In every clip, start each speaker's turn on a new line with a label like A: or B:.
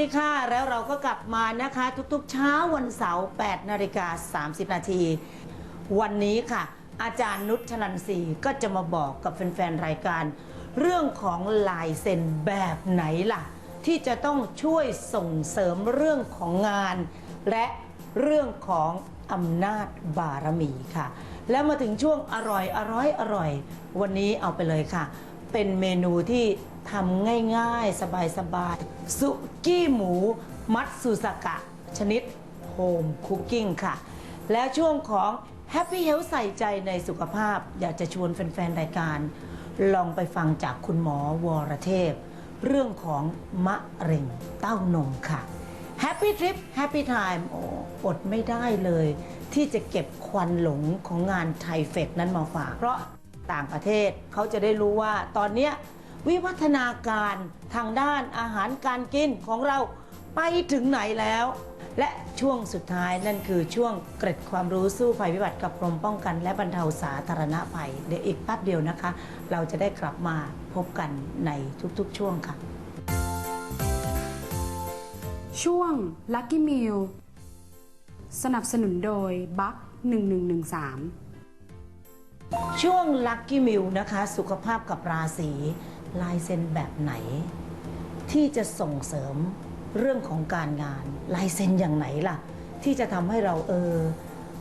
A: ดีค่ะ
B: แล้วเราก็กลับมานะคะ ทุกๆ เช้าวันเสาร์8นาฬิกา30 นาที วันนี้ค่ะ อาจารย์นุชชนันทรีก็จะมาบอกกับแฟนๆ รายการ เรื่องของลายเซ็นแบบไหนล่ะ ที่จะต้องช่วยส่งเสริมเรื่องของงาน และเรื่องของอำนาจบารมีค่ะ แล้วมาถึงช่วงอร่อยอร่อยอร่อย วันนี้เอาไปเลยค่ะ เป็นเมนูที่ ทำง่ายๆ สบายๆสุกี้หมู มัตสึสกะ ชนิดโฮมคุกกิ้งค่ะ แล้วช่วงของ Happy Health ใส่ใจในสุขภาพ อยากจะชวนแฟนๆ รายการ ลองไปฟังจากคุณหมอวรเทพ เรื่องของมะเร็งเต้านมค่ะ Happy Trip Happy Time โอ้อดไม่ได้เลย ที่จะเก็บควันหลงของงานไทเฟกนั้นมาฝาก เพราะต่างประเทศเขาจะได้รู้ว่าตอนเนี้ย วิวัฒนาการทางด้านอาหารการกินของเราไปถึงไหนแล้ว และช่วงสุดท้ายนั่นคือช่วงเกร็ดความรู้สู้ภัยพิบัติกับกรมป้องกัน และบรรเทาสาธารณภัย เดี๋ยวอีกแป๊บเดียวนะคะ เราจะได้กลับมาพบกันในทุกๆ ช่วงค่ะ
C: ช่วง Lucky Meal สนับสนุนโดยบัค1113
B: ช่วง Lucky m i l นะคะ สุขภาพกับราศี ลายเซ็นแบบไหน ที่จะส่งเสริมเรื่องของการงาน ลายเซ็นอย่างไหนล่ะ ที่จะทำให้เราเออ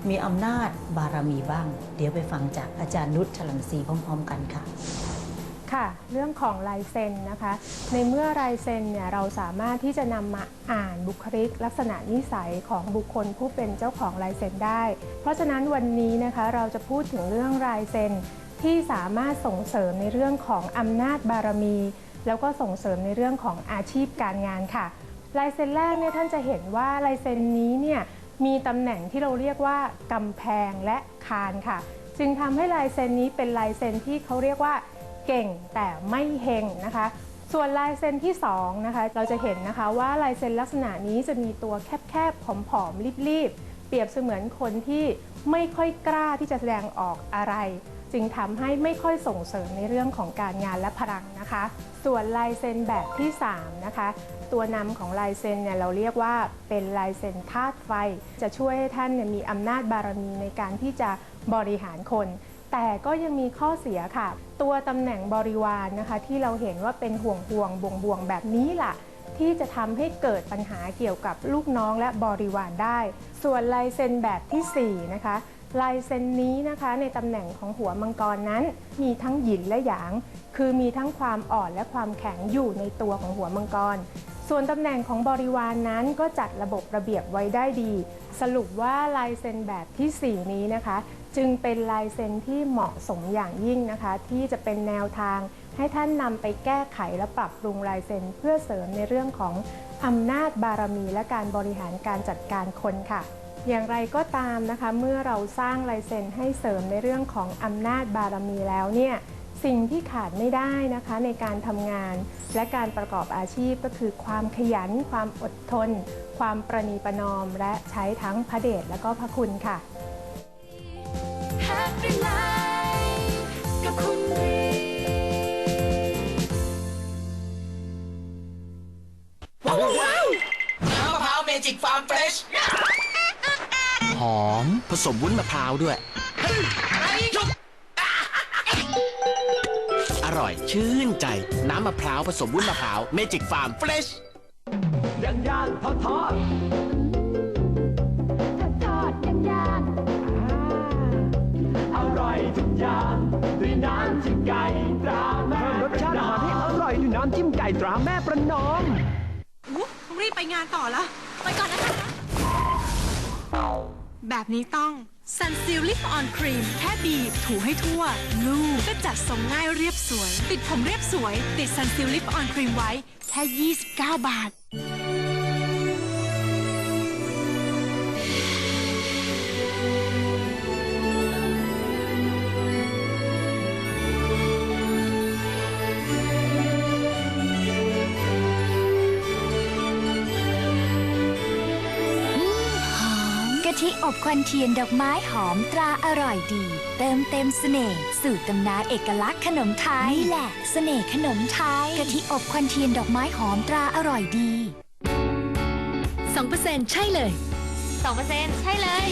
B: มีอำนาจบารมีบ้าง เดี๋ยวไปฟังจากอาจารย์นุชฉลันศรีพร้อม ๆ กันค่ะ
D: ค่ะเรื่องของลายเซ็นนะคะ ในเมื่อลายเซ็นเนี่ยเราสามารถที่จะนำมาอ่านบุคลิก ลักษณะนิสัยของบุคคลผู้เป็นเจ้าของลายเซ็นได้ เพราะฉะนั้นวันนี้นะคะเราจะพูดถึงเรื่องลายเซ็น ที่สามารถส่งเสริมในเรื่องของอำนาจบารมี แล้วก็ส่งเสริมในเรื่องของอาชีพการงานค่ะ ลายเซ็นแรกเนี่ยท่านจะเห็นว่าลายเซ็นนี้เนี่ยมีตำแหน่งที่เราเรียกว่ากำแพงและคานค่ะ จึงทำให้ลายเซ็นนี้เป็นลายเซ็นที่เขาเรียกว่า เก่งแต่ไม่เฮงนะคะ ส่วนลายเซ็นที่2นะคะเราจะเห็นนะคะว่าลายเซ็นลักษณะนี้จะมีตัวแคบๆผอมๆรีบๆเปรียบเสมือนคนที่ไม่ค่อยกล้าที่จะแสดงออกอะไร จึงทำให้ไม่ค่อยส่งเสริมในเรื่องของการงานและพลังนะคะ ส่วนลายเซ็นแบบที่3นะคะตัวนำของลายเซ็นเนี่ยเราเรียกว่าเป็นลายเซ็นธาตุไฟ จะช่วยให้ท่านนมีอำนาจบารมีในการที่จะบริหารคน แต่ก็ยังมีข้อเสียค่ะ ตัวตำแหน่งบริวารนนะคะ ที่เราเห็นว่าเป็นห่วงห่วงบ่วงบ่วงแบบนี้ล่ะ ที่จะทำให้เกิดปัญหาเกี่ยวกับลูกน้องและบริวารได้ ส่วนลายเซ็นแบบทีสี่4นะคะ ลายเซ็นนี้นะคะในตำแหน่งของหัวมังกรนั้น มีทั้งหยินและหยาง คือมีทั้งความอ่อนและความแข็งอยู่ในตัวของหัวมังกร ส่วนตำแหน่งของบริวารนนั้นก็จัดระบบระเบียบไว้ได้ดี สรุปว่าลายเซ็นแบบทีสี่4 นี้นะคะ จึงเป็นลายเซ็นที่เหมาะสมอย่างยิ่งนะคะ ที่จะเป็นแนวทาง ให้ท่านนำไปแก้ไขและปรับปรุงลายเซ็นเพื่อเสริมในเรื่องของอำนาจบารมีและการบริหารการจัดการคนค่ะ อย่างไรก็ตามนะคะเมื่อเราสร้างลายเซ็นให้เสริมในเรื่องของอำนาจบารมีแล้วเนี่ยสิ่งที่ขาดไม่ได้นะคะในการทำงาน และการประกอบอาชีพก็คือความขยัน ความอดทน ความประนีประนอม และใช้ทั้งพระเดชและก็พระคุณค่ะ
A: Happy Life กับคุณรี
E: น้ำมะพร้าวเมจิกฟาร์มเฟรช หอม ผสมวุ้นมะพร้าวด้วย อร่อยชื่นใจ น้ำมะพร้าวผสมวุ้นมะพร้าวเมจิกฟาร์มเฟรช
F: ย่างย่างทอดทอด
A: ทอดย่างย่าง
F: อร่อยทุกอย่างด้วยน้ำจิ้มไก่ตราแม่
G: รสชาติอาหารให้อร่อยด้วยน้ำจิ้มไก่ตราแม่ประนอมไปงานต่อละไปก่อนนะคะ แบบนี้ต้อง Sunsil Lift On Cream แค่บีบถูให้ทั่ว ลูกก็จัดทรงง่ายเรียบสวย ติดผมเรียบสวย ติด Sunsil Lift On Cream ไว้ แค่ 29 บาท
H: วันเทียนดอกไม้หอมตราอร่อยดี เติมเต็มเสน่ห์สูตรตำนานเอกลักษณ์ขนมไทยนี่แหละเสน่ห์ขนมไทยกะทิอบควันเทียนดอกไม้หอมตราอร่อยดี
I: 2%ใช่เลย
H: 2%ใช่เลย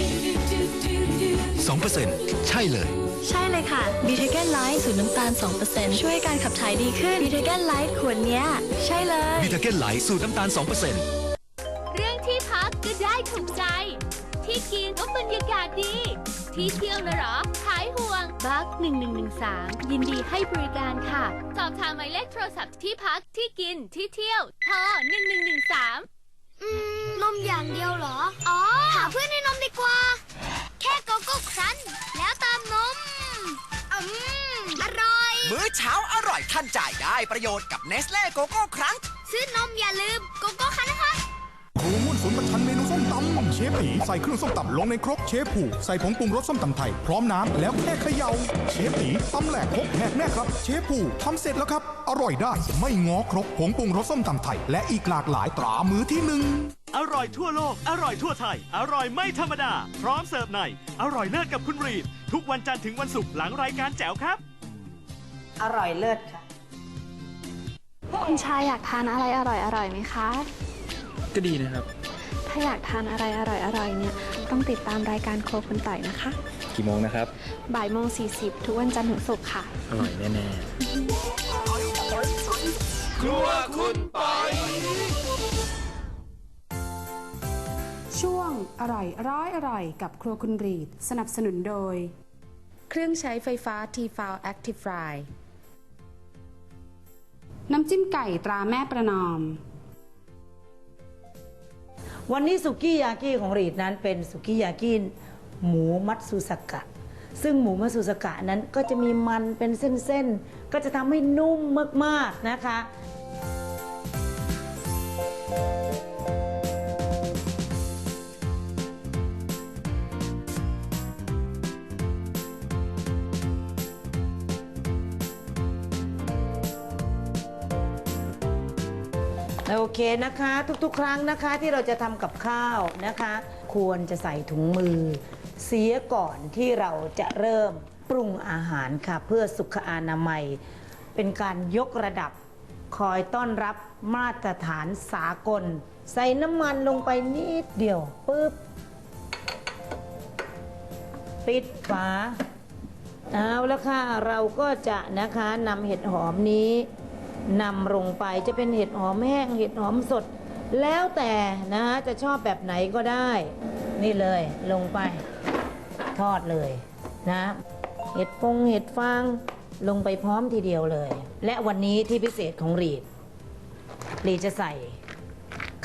E: 2%ใช่เลย
I: ใช่เลยค่ะบีเทเกนไลท์สูตรน้ำตาล 2%ช่วยการขับถ่ายดีขึ้นบีเทเกนไลท์ขวดเนี้ย ใช่เลย
E: บิทาเก้นไลท์สูตรน้ำตาล 2%
J: ที่เที่ยวนะเหรอหายห่วง บัก1113 ยินดีให้บริการค่ะ สอบถามหมายเลขโทรศัพท์ที่พักที่กินที่เที่ยวโทร1113
H: อืม นมอย่างเดียวเหรอ อ๋อ หาเพื่อนให้นมดีกว่า แค่โกโก้ครันช์แล้วเติมนม อืม อร่อย
E: มื้อเช้าอร่อยทันใจได้ประโยชน์กับเนสเล่โกโก้ครั้ง
H: ซื้อนมอย่าลืมโกโก้คันนะคะ
K: ครูมุ่นฝนประชันเมนูส้มตำ เชฟผีใส่เครื่องส้มตำลงในครกเชฟผูใส่ผงปรุงรสส้มตำไทย พร้อมน้ำแล้วแค่เขย่าเชฟผีตำแหลกครกแหกแน่ครับ เชฟผูทำเสร็จแล้วครับ อร่อยได้ไม่ง้อครกผงปรุงรสส้มตำไทย และอีกหลากหลายตรามือที่หนึ่ง
F: อร่อยทั่วโลก อร่อยทั่วไทย อร่อยไม่ธรรมดา พร้อมเสิร์ฟใน อร่อยเลิศกับคุณรีดทุกวันจันทร์ถึงวันศุกร์หลังรายการแจ๋วครับ
B: อร่อยเลิศค่ะ
L: คุณชายอยากทานอะไรอร่อยอร่อยไหมคะ
M: ก็ดีนะครับ
L: ถ้าอยากทานอะไรอร่อยอร่อยเนี่ยต้องติดตามรายการโครัวคุณต่อยนะคะ
M: กี่โมงนะครับ
L: บ่ายโมงสี่สิบทุกวันจันทร์ถึงศุกร์ค่ะ
M: อร่อยแน่
E: ครัวคุณปอย
C: ช่วงอร่อยร้อยอร่อยกับครัวคุณรีด สนับสนุนโดย เครื่องใช้ไฟฟ้า t f o u l Active Fry น้ำจิ้มไก่ตราแม่ประนอม
B: วันนี้สุกี้ยากิของรีดนั้นเป็นสุกี้ยากิหมูมัตสุสกะ ซึ่งหมูมัตสุสกะนั้นก็จะมีมันเป็นเส้นๆ ก็จะทำให้นุ่มมากๆนะคะ เคนะคะ ทุกๆ ครั้งนะคะที่เราจะทำกับข้าวนะคะ ควรจะใส่ถุงมือ เสียก่อนที่เราจะเริ่มปรุงอาหารค่ะ เพื่อสุขอนามัย เป็นการยกระดับคอยต้อนรับมาตรฐานสากล ใส่น้ำมันลงไปนิดเดียวปุ๊บปิดฝาเอาแล้วค่ะ เราก็จะนะคะนำเห็ดหอมนี้ นำลงไปจะเป็นเห็ดหอมแห้งเห็ดหอมสด แล้วแต่นะคะจะชอบแบบไหนก็ได้ นี่เลยลงไปทอดเลยนะเห็ดฟงเห็ดฟางลงไปพร้อมทีเดียวเลย และวันนี้ที่พิเศษของรีดรีจะใส่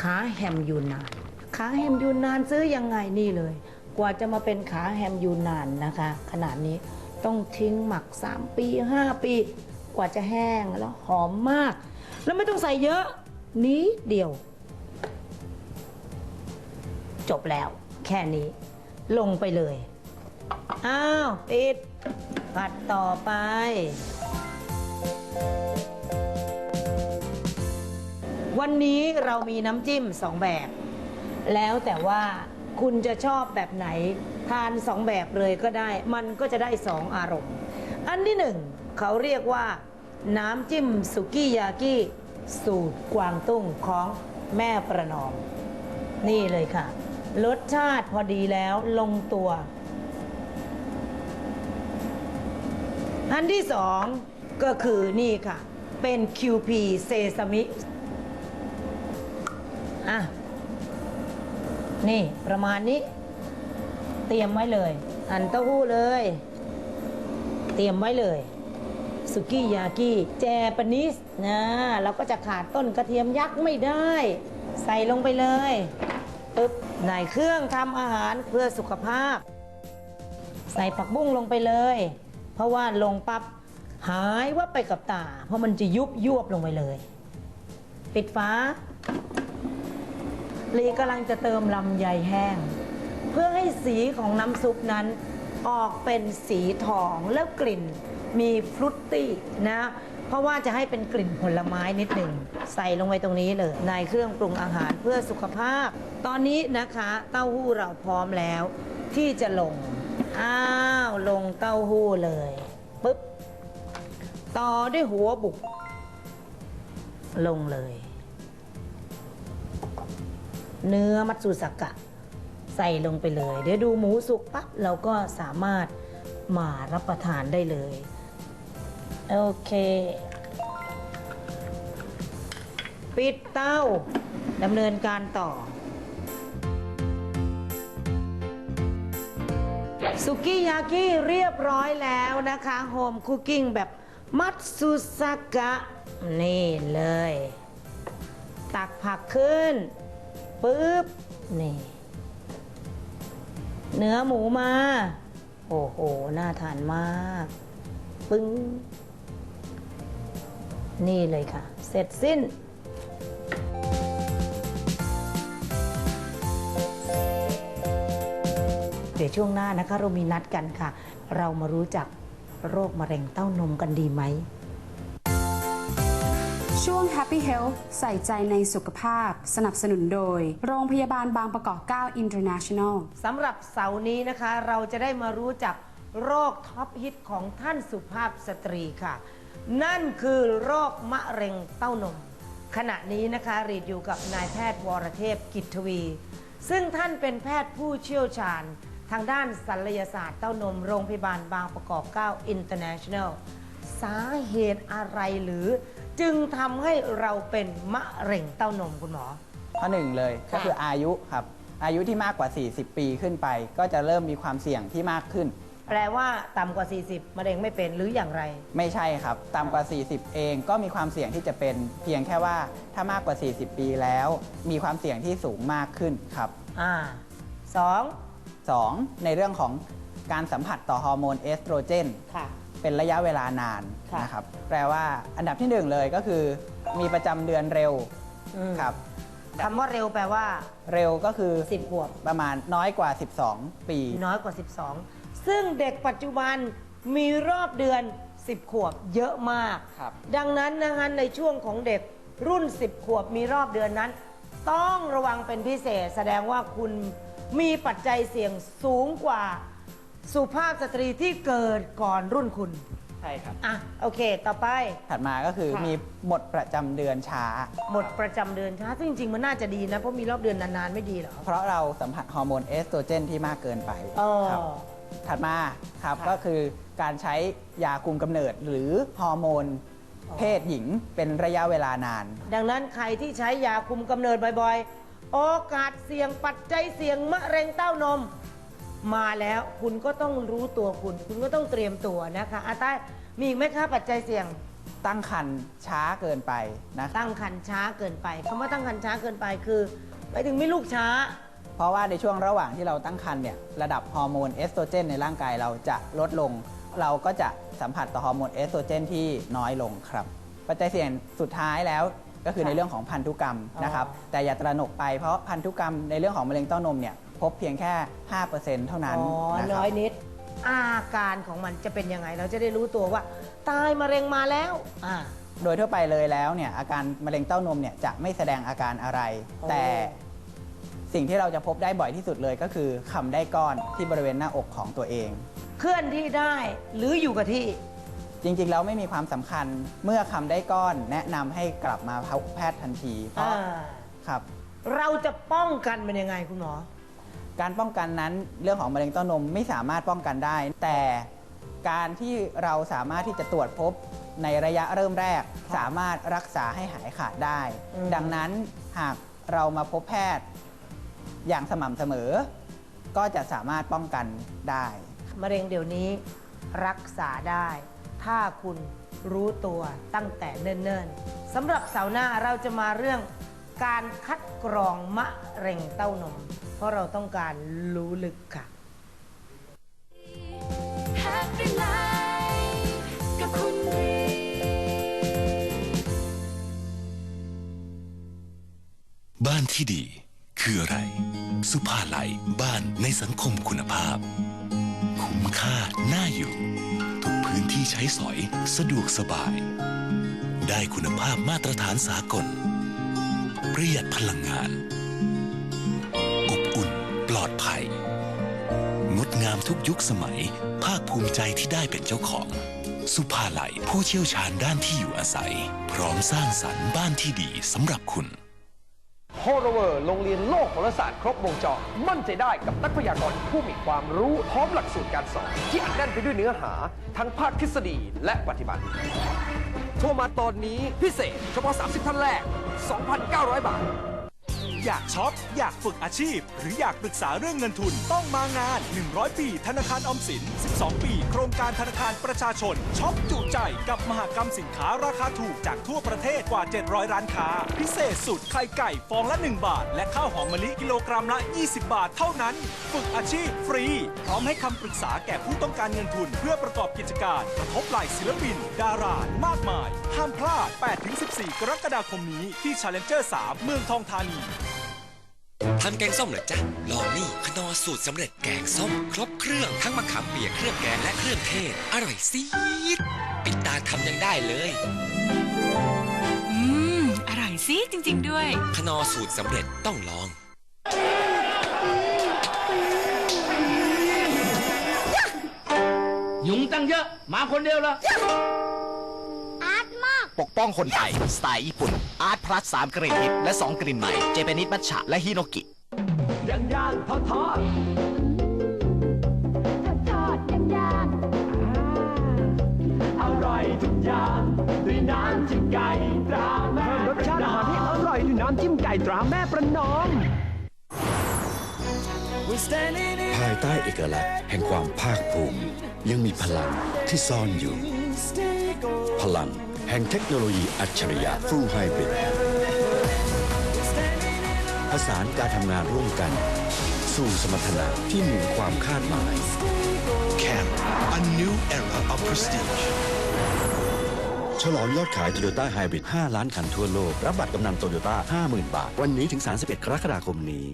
B: ขาแฮมยูนนานขาแฮมยูนนานซื้อยังไงนี่เลย กว่าจะมาเป็นขาแฮมยูนนานนะคะ ขนาดนี้ต้องทิ้งหมัก 3 ปี 5 ปี กว่าจะแห้งแล้วหอมมาก แล้วไม่ต้องใส่เยอะนิดเดียว จบแล้ว แค่นี้ ลงไปเลย อ้าวปิดผัดต่อไป วันนี้เรามีน้ำจิ้มสองแบบ แล้วแต่ว่าคุณจะชอบแบบไหน ทานสองแบบเลยก็ได้ มันก็จะได้สองอารมณ์ อันที่หนึ่ง เขาเรียกว่า น้ำจิ้มสุกี้ยากิสูตรกวางตุ้งของแม่ประนอม นี่เลยค่ะ รสชาติพอดีแล้วลงตัว อันที่สองก็คือนี่ค่ะ เป็น QP เซซามิอะ นี่ประมาณนี้ เตรียมไว้เลยหั่นเต้าหู้เลย เตรียมไว้เลย สุกี้ยากิแจปนิสนะเราก็จะขาดต้นกระเทียมยักษ์ไม่ได้ ใส่ลงไปเลยปึ๊บในเครื่องทำอาหารเพื่อสุขภาพ ใส่ผักบุ้งลงไปเลย เพราะว่าลงปั๊บหายวับไปกับตา เพราะมันจะยุบยวบลงไปเลย ปิดฟ้าลีกำลังจะเติมลำไยแห้ง เพื่อให้สีของน้ำซุปนั้นออกเป็นสีทองแล้วกลิ่น มีฟรุตตี้นะเพราะว่าจะให้เป็นกลิ่นผลไม้นิดหนึ่งใส่ลงไปตรงนี้เลยในเครื่องปรุงอาหารเพื่อสุขภาพ ตอนนี้นะคะเต้าหู้เราพร้อมแล้ว ที่จะลงอ้าวลงเต้าหู้เลยปุ๊บต่อด้วยหัวบุก ลงเลย เนื้อมัตสึสกะ ใส่ลงไปเลย เดี๋ยวดูหมูสุกปั๊บเราก็สามารถมารับประทานได้เลย โอเค ปิดเตาดำเนินการต่อ สุกี้ยากิเรียบร้อยแล้วนะคะโฮมคุกกิ้งแบบมัตสึสกะ นี่เลย ตักผักขึ้นปุ๊บ นี่ เนื้อหมูมา โอ้โห น่าทานมาก ปึ้ง นี่เลยค่ะ เสร็จสิ้น เดี๋ยวช่วงหน้านะคะ เรามีนัดกันค่ะ เรามารู้จักโรคมะเร็งเต้านมกันดีไหม
C: ช่วง Happy Health ใส่ใจในสุขภาพ สนับสนุนโดย โรงพยาบาลบางประกอบ 9 International
B: สำหรับเสาร์นี้นะคะ เราจะได้มารู้จักโรคท็อปฮิตของท่านสุภาพสตรีค่ะ นั่นคือโรคมะเร็งเต้านม ขณะนี้นะคะรีดอยู่กับนายแพทย์วรเทพกิจทวี ซึ่งท่านเป็นแพทย์ผู้เชี่ยวชาญ ทางด้านศัลยศาสตร์เต้านม โรงพยาบาลบางประกอบ 9 International สาเหตุอะไรหรือ จึงทำให้เราเป็นมะเร็งเต้านมคุณหมอ
N: ข้อหนึ่งเลยก็คืออายุครับ อายุที่มากกว่า 40 ปีขึ้นไป ก็จะเริ่มมีความเสี่ยงที่มากขึ้น
B: แปลว่าต่ำกว่า 40มะเร็งไม่เป็นหรืออย่างไร
N: ไม่ใช่ครับ ต่ำกว่า 40 เองก็มีความเสี่ยงที่จะเป็นเพียงแค่ว่าถ้ามากกว่า 40 ปีแล้ว มีความเสี่ยงที่สูงมากขึ้นครับ
B: อ่าสอง
N: สองในเรื่องของการสัมผัสต่อฮอร์โมนเอสโตรเจน
B: ค่ะ
N: เป็นระยะเวลานาน
B: ค่ะ
N: นะครับแปลว่าอันดับที่หนึ่งเลยก็คือ มีประจำเดือนเร็ว
B: อืม
N: ครับ
B: คำว่าเร็วแปลว่า
N: เร็วก็คือ
B: 10ขวบ
N: ประมาณน้อยกว่า 12 ปี
B: น้อยกว่า 12 ซึ่งเด็กปัจจุบันมีรอบเดือน 10 ขวบเยอะมาก
N: ครับ
B: ดังนั้นนะคะในช่วงของเด็กรุ่น 10 ขวบมีรอบเดือนนั้น ต้องระวังเป็นพิเศษ แสดงว่าคุณมีปัจจัยเสี่ยงสูงกว่า สุภาพสตรีที่เกิดก่อนรุ่นคุณ
N: ใช่ครับ
B: อะ โอเค ต่อไป
N: ถัดมาก็คือ
B: ค่ะ
N: มีหมดประจำเดือนช้า
B: หมดประจำเดือนช้าซึ่งจริงๆ มันน่าจะดีนะ เพราะมีรอบเดือนนานๆ ไม่ดีเหรอ
N: เพราะเราสัมผัสฮอร์โมนเอสโตรเจนที่มากเกินไป
B: เออ
N: ครับ ถัดมาครับก็คือการใช้ยาคุมกำเนิดหรือฮอร์โมนเพศหญิงเป็นระยะเวลานาน
B: ดังนั้นใครที่ใช้ยาคุมกำเนิดบ่อยๆ โอกาสเสี่ยงปัจจัยเสี่ยงมะเร็งเต้านม มาแล้วคุณก็ต้องรู้ตัวคุณ คุณก็ต้องเตรียมตัวนะคะอาต้อยมีอีกไหมคะปัจจัยเสี่ยง
N: ตั้งครรภ์ช้าเกินไปนะ
B: ตั้งครรภ์ช้าเกินไปคำว่าตั้งครรภ์ช้าเกินไปคือไปถึงไม่ลูกช้า
N: เพราะว่าในช่วงระหว่างที่เราตั้งครรภ์เนี่ยระดับฮอร์โมนเอสโตรเจนในร่างกายเราจะลดลง เราก็จะสัมผัสต่อฮอร์โมนเอสโตรเจนที่น้อยลงครับ ปัจจัยเสี่ยงสุดท้ายแล้วก็คือ
B: ค่ะ
N: ในเรื่องของพันธุกรรมนะครับ
B: อ๋อ
N: แต่อย่าตระหนกไปเพราะพันธุกรรมในเรื่องของมะเร็งเต้านมเนี่ยพบเพียงแค่ 5%เท่านั้น
B: อ๋อ
N: นะค
B: น้
N: รั
B: อบยนิด อาการของมันจะเป็นยังไง เราจะได้รู้ตัวว่า ตายมะเร็งมาแล้ว อ่า
N: โดยทั่วไปเลยแล้วเนี่ยอาการมะเร็งเต้านมเนี่ยจะไม่แสดงอาการอะไร
B: โอ้
N: แต่ สิ่งที่เราจะพบได้บ่อยที่สุดเลยก็คือคำได้ก้อนที่บริเวณหน้าอกของตัวเอง
B: เคลื่อนที่ได้หรืออยู่กับที่
N: จริงๆแล้วไม่มีความสำคัญเมื่อคำได้ก้อนแนะนำให้กลับมาพบแพทย์ทันทีเพราะ
B: อ่า
N: ครับ
B: เราจะป้องกันมันยังไงคุณหมอ
N: การป้องกันนั้นเรื่องของมะเร็งเต้านมไม่สามารถป้องกันได้ แต่การที่เราสามารถที่จะตรวจพบในระยะเริ่มแรก สามารถรักษาให้หายขาดได้
B: อืม
N: ดังนั้นหากเรามาพบแพทย์ อย่างสม่ำเสมอ ก็จะสามารถป้องกันได้
B: มะเร็งเดี๋ยวนี้รักษาได้ ถ้าคุณรู้ตัวตั้งแต่เนิ่นๆสำหรับเสาร์หน้าเราจะมาเรื่องการคัดกรองมะเร็งเต้านม เพราะเราต้องการรู้ลึกค่ะ
A: Happy Life กับคุณรี
O: บ้านที่ดี คืออะไร สุภาลัยบ้านในสังคมคุณภาพ คุ้มค่าน่าอยู่ ทุกพื้นที่ใช้สอยสะดวกสบาย ได้คุณภาพมาตรฐานสากล ประหยัดพลังงาน อบอุ่นปลอดภัย งดงามทุกยุคสมัย ภาคภูมิใจที่ได้เป็นเจ้าของ สุภาลัยผู้เชี่ยวชาญด้านที่อยู่อาศัย พร้อมสร้างสรรค์บ้านที่ดีสำหรับคุณ
P: โฮโรเวอร์โรงเรียนโลกโหราศาสตร์ครบวงจรมั่นใจได้กับนักพยากรณ์ผู้มีความรู้พร้อมหลักสูตรการสอน ที่อัดแน่นไปด้วยเนื้อหา ทั้งภาคทฤษฎีและปฏิบัติโทรมาตอนนี้พิเศษเฉพาะ 30 ท่านแรก 2,900 บาท
F: อยากช็อป อยากฝึกอาชีพ หรืออยากปรึกษาเรื่องเงินทุนต้องมางาน 100 ปี ธนาคารออมสิน 12 ปี โครงการธนาคารประชาชนช็อปจุใจกับมหากรรมสินค้าราคาถูกจากทั่วประเทศกว่า 700 ร้านค้า พิเศษสุดไข่ไก่ฟองละ 1 บาท และข้าวหอมมะลิกิโลกรัมละ 20 บาทเท่านั้น ฝึกอาชีพฟรี พร้อมให้คำปรึกษาแก่ผู้ต้องการเงินทุน เพื่อประกอบกิจการกระทบไหล่ศิลปิน ดารามากมาย ห้ามพลาด 8-14 กรกฎาคมนี้ที่ Challenger 3 เมืองทองธานี
Q: ทำแกงส้มเหรอจ๊ะ ลองนี่ขนอสูตรสำเร็จแกงส้ม ครบเครื่องทั้งมะขามเปียกเครื่องแกงและเครื่องเทศ อร่อยซีดปิดตาทำยังได้เลย
G: อืม อร่อยสิจริง ๆ ด้วย
Q: ขนอสูตรสำเร็จต้องลอง
E: ยุงตั้งเยอะมาคนเดียวเหรอ
J: อาร์ตมาก
E: ปกป้องคนไทย สไตล์ญี่ปุ่น อาร์ตพลัสสามกลิ่นฮิตและ 2 กลิ่นใหม่ เจแปนิดมัชฉะและฮิโนกิ
P: ย่างย่างทอดทอด
A: ทอดกันย่าง
P: อร่อยทุกอย่างด้วยน้ำจิ้มไก่ตราแม่รสชาติอาหารที่อร่อยด้วยน้ำจิ้มไก่ตราแม่ประนอม
R: ภายใต้เอกลักษณ์แห่งความภาคภูมิ ยังมีพลังที่ซ่อนอยู่ พลังแห่งเทคโนโลยีอัจฉริยะ Full Hybrid ผสานการทำงานร่วมกัน สู่สมรรถนะที่เหนือความคาดหมาย
O: Cam a new era of prestige
R: ฉลองยอดขาย Toyota Hybrid 5 ล้านคันทั่วโลก รับบัตรกำนันโตโยต้า50,000 บาท วันนี้ถึง 31 กรกฎาคมนี้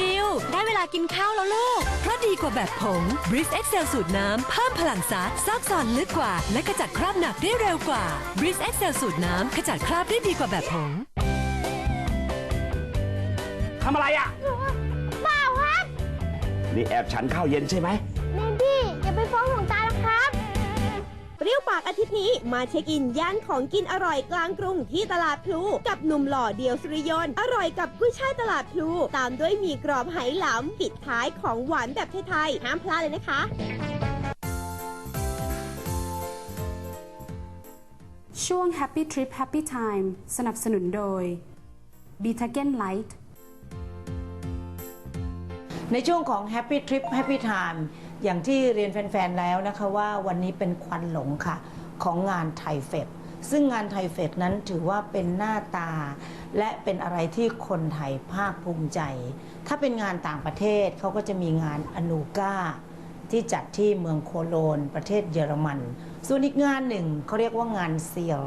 S: ริว ได้เวลากินข้าวแล้วลูก เพราะดีกว่าแบบผง b r i s Excel สูตรน้ำ เพิ่มพลังซักซอกซอนลึกกว่า และขจัดคราบหนักได้เร็วกว่า b r i s Excel สูตรน้ำขจัดคราบได้ดีกว่าแบบผง
P: ทำอะไรอะ
J: เปล่าครับ
P: นี่แอบฉันข้าวเย็นใช่ไหม
J: แนนดี้อย่าไปฟ้องหลวงตาละครับ
T: เปรี้ยวปากอาทิตย์นี้มาเช็คอินย่านของกินอร่อยกลางกรุงที่ตลาดพลูกับหนุ่มหล่อเดียวสุริยนต์อร่อยกับกุ้ยช่ายตลาดพลูตามด้วยหมีกรอบไหหลำปิดท้ายของหวานแบบไทยๆห้ามพลาดเลยนะคะ
C: ช่วง Happy Trip Happy Time สนับสนุนโดย b e t a g e n Light
B: ในช่วงของ Happy Trip Happy Time อย่างที่เรียนแฟน ๆ แล้วนะคะว่าวันนี้เป็นควันหลงค่ะ ของงานไทยเฟสซึ่งงานไทยเฟสนั้นถือว่าเป็นหน้าตา และเป็นอะไรที่คนไทยภาคภูมิใจ ถ้าเป็นงานต่างประเทศเขาก็จะมีงานอนูกาที่จัดที่เมืองโคโลน ประเทศเยอรมัน ส่วนอีกงานหนึ่งเขาเรียกว่างานเซียล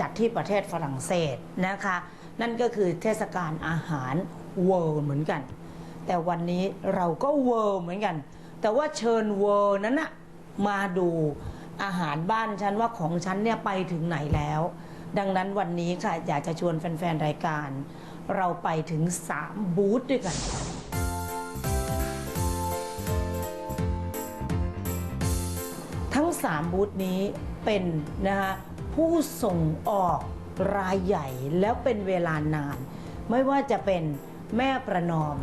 B: จัดที่ประเทศฝรั่งเศสนะคะ นั่นก็คือเทศกาลอาหารเวิร์เหมือนกัน แต่วันนี้เราก็เวิร์เหมือนกัน แต่ว่าเชิญเวิร์นั้นนะมาดูอาหารบ้านฉันว่าของฉันเนี่ยไปถึงไหนแล้ว ดังนั้นวันนี้ค่ะอยากจะชวนแฟนๆรายการ เราไปถึง 3 บูธด้วยกันทั้ง 3 บูธนี้เป็นนะคะผู้ส่งออกรายใหญ่แล้วเป็นเวลานาน ไม่ว่าจะเป็นแม่ประนอม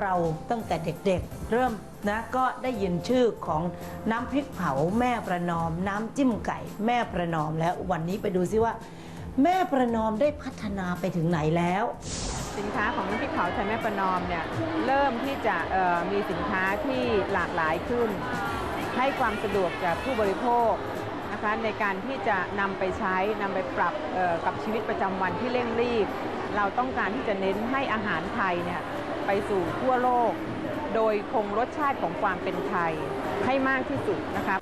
B: เราตั้งแต่เด็กๆ เริ่มนะก็ได้ยินชื่อของน้ำพริกเผาแม่ประนอม น้ำจิ้มไก่แม่ประนอมแล้ววันนี้ไปดูซิว่า แม่ประนอมได้พัฒนาไปถึงไหนแล้ว
U: สินค้าของน้ำพริกเผาไทยแม่ประนอมเนี่ยเริ่มที่จะมีสินค้าที่หลากหลายขึ้น ให้ความสะดวกกับผู้บริโภคนะคะในการที่จะนำไปใช้นำไปปรับกับชีวิตประจำวันที่เร่งรีบ เราต้องการที่จะเน้นให้อาหารไทยเนี่ย ไปสู่ทั่วโลก โดยคงรสชาติของความเป็นไทยให้มากที่สุดนะคะ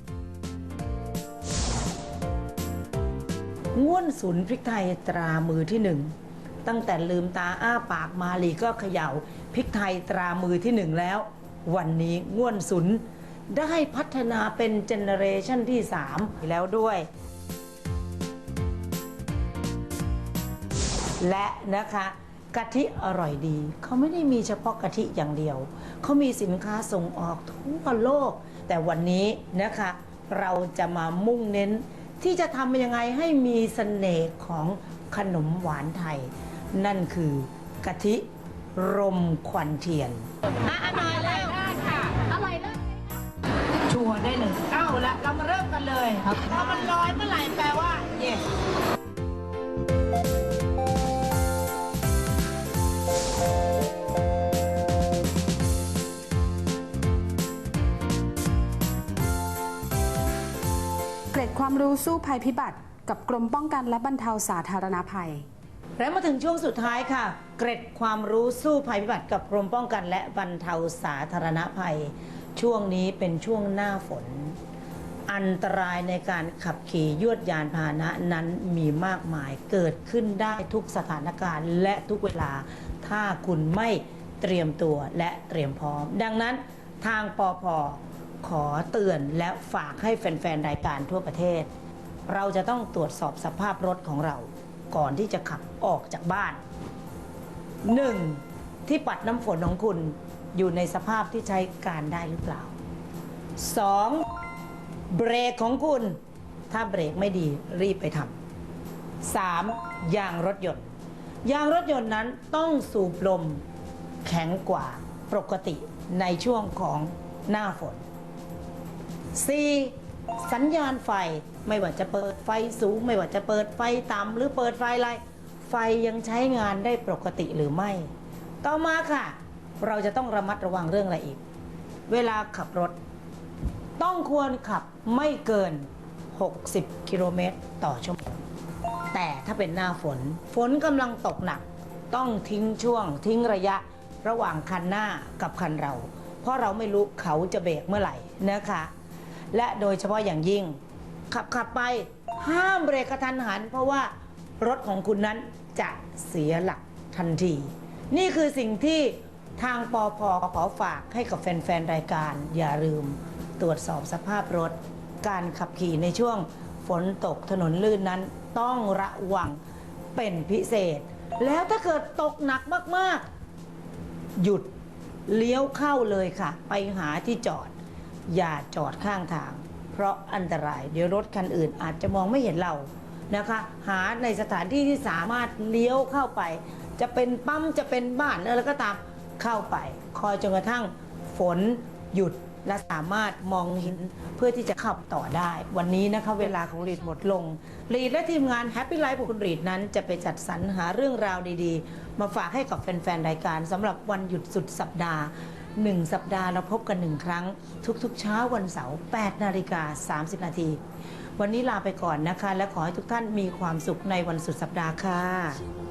B: ง่วนศูนย์พริกไทยตรามือที่หนึ่งตั้งแต่ลืมตาอ้าปากมาลีก็เขย่าพริกไทยตรามือที่หนึ่งแล้ว วันนี้ง่วนศูนย์ได้พัฒนาเป็นเจเนอเรชันที่ 3 แล้วด้วย และนะคะ กะทิอร่อยดี เขาไม่ได้มีเฉพาะกะทิอย่างเดียว เขามีสินค้าส่งออกทั่วโลก แต่วันนี้นะคะเราจะมามุ่งเน้น ที่จะทำยังไงให้มีเสน่ห์ของขนมหวานไทย นั่นคือกะทิรมควันเทียน
J: อะอร่อยเลยได้ค่ะอร่อยเลย
B: ชัวร์ได้เลยเอ้าละเรามาเริ่มกันเลยพอมันลอยเมื่อไหร่แปลว่าเย่
C: ความรู้สู้ภัยพิบัติ กับกรมป้องกันและบรรเทาสาธารณภัย
B: และมาถึงช่วงสุดท้ายค่ะ เกร็ดความรู้สู้ภัยพิบัติกับกรมป้องกันและบรรเทาสาธารณภัย ช่วงนี้เป็นช่วงหน้าฝน อันตรายในการขับขี่ยวดยานพาหนะนั้นมีมากมายเกิดขึ้นได้ทุกสถานการณ์และทุกเวลา ถ้าคุณไม่เตรียมตัวและเตรียมพร้อม ดังนั้นทางปอพ ขอเตือนและฝากให้แฟนๆ รายการทั่วประเทศ เราจะต้องตรวจสอบสภาพรถของเรา ก่อนที่จะขับออกจากบ้าน 1. ที่ปัดน้ำฝนของคุณอยู่ในสภาพที่ใช้การได้หรือเปล่า 2. เบรกของคุณ ถ้าเบรกไม่ดีรีบไปทำ 3. ยางรถยนต์ ยางรถยนต์นั้นต้องสูบลมแข็งกว่าปกติในช่วงของหน้าฝน 4. สัญญาณไฟไม่ว่าจะเปิดไฟสูง ไม่ว่าจะเปิดไฟต่ำหรือเปิดไฟอะไร ไฟยังใช้งานได้ปกติหรือไม่ ต่อมาค่ะ เราจะต้องระมัดระวังเรื่องอะไรอีก เวลาขับรถ ต้องควรขับไม่เกิน 60 กิโลเมตรต่อชั่วโมงแต่ถ้าเป็นหน้าฝน ฝนกำลังตกหนัก ต้องทิ้งช่วง ทิ้งระยะระหว่างคันหน้ากับคันเรา เพราะเราไม่รู้เขาจะเบรกเมื่อไหร่นะคะ และโดยเฉพาะอย่างยิ่ง ขับขับไปห้ามเบรกกระทันหัน เพราะว่ารถของคุณนั้นจะเสียหลักทันที นี่คือสิ่งที่ทางปอพขอฝากให้กับแฟน ๆ รายการ อย่าลืมตรวจสอบสภาพรถ การขับขี่ในช่วงฝนตกถนนลื่นนั้นต้องระวังเป็นพิเศษ แล้วถ้าเกิดตกหนักมาก ๆ หยุดเลี้ยวเข้าเลยค่ะ ไปหาที่จอด อย่าจอดข้างทาง เพราะอันตราย เดี๋ยวรถคันอื่นอาจจะมองไม่เห็นเรานะคะ หาในสถานที่ที่สามารถเลี้ยวเข้าไป จะเป็นปั๊มจะเป็นบ้านอะไรก็ตามเข้าไป คอยจนกระทั่งฝนหยุดและสามารถมองเห็นเพื่อที่จะขับต่อได้ วันนี้นะคะเวลาของรีดหมดลง รีดและทีมงาน Happy Life ของคุณรีดนั้น จะไปจัดสรรหาเรื่องราวดีๆ มาฝากให้กับแฟนๆ รายการสำหรับวันหยุดสุดสัปดาห์ หนึ่งสัปดาห์เราพบกันหนึ่งครั้ง ทุกๆ เช้าวันเสาร์8นาฬิกา30 นาที วันนี้ลาไปก่อนนะคะ และขอให้ทุกท่านมีความสุขในวันสุดสัปดาห์ค่ะ